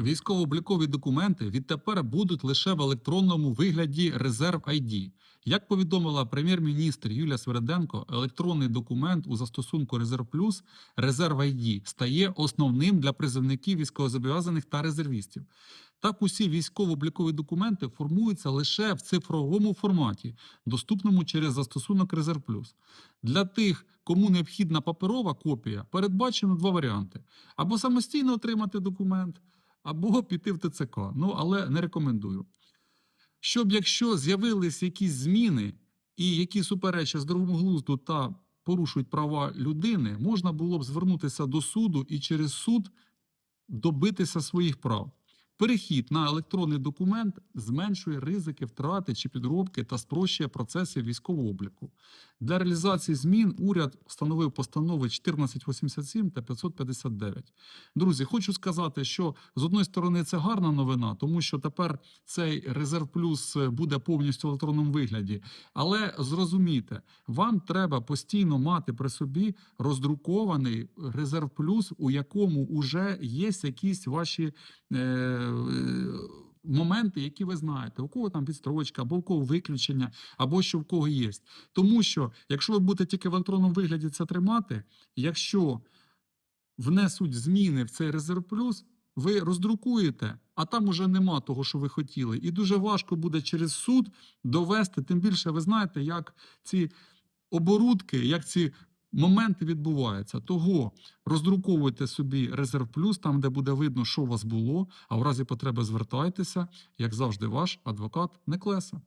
Військово-облікові документи відтепер будуть лише в електронному вигляді резерв ID. Як повідомила прем'єр-міністр Юлія Свереденко, електронний документ у застосунку Резерв Плюс резерв ID стає основним для призовників військовозобов'язаних та резервістів. Так, усі військово-облікові документи формуються лише в цифровому форматі, доступному через застосунок Резерв Плюс. Для тих, кому необхідна паперова копія, передбачено два варіанти: або самостійно отримати документ, або піти в ТЦК. Ну, але не рекомендую. Щоб якщо з'явились якісь зміни, і які суперечать здоровому глузду та порушують права людини, можна було б звернутися до суду і через суд добитися своїх прав. Перехід на електронний документ зменшує ризики втрати чи підробки та спрощує процеси військового обліку. Для реалізації змін уряд встановив постанови 1487 та 559. Друзі, хочу сказати, що з одної сторони це гарна новина, тому що тепер цей резерв плюс буде повністю в електронному вигляді. Але зрозумійте, вам треба постійно мати при собі роздрукований резерв плюс, у якому вже є якісь ваші. Е- Моменти, які ви знаєте, у кого там відстрочка, або у кого виключення, або що в кого є. Тому що, якщо ви будете тільки в електронному вигляді це тримати, якщо внесуть зміни в цей резерв плюс, ви роздрукуєте, а там уже нема того, що ви хотіли. І дуже важко буде через суд довести. Тим більше ви знаєте, як ці оборудки, як ці моменти відбуваються. Того роздруковуйте собі резерв плюс, там, де буде видно, що у вас було, а в разі потреби звертайтеся, як завжди, ваш адвокат Неклеса.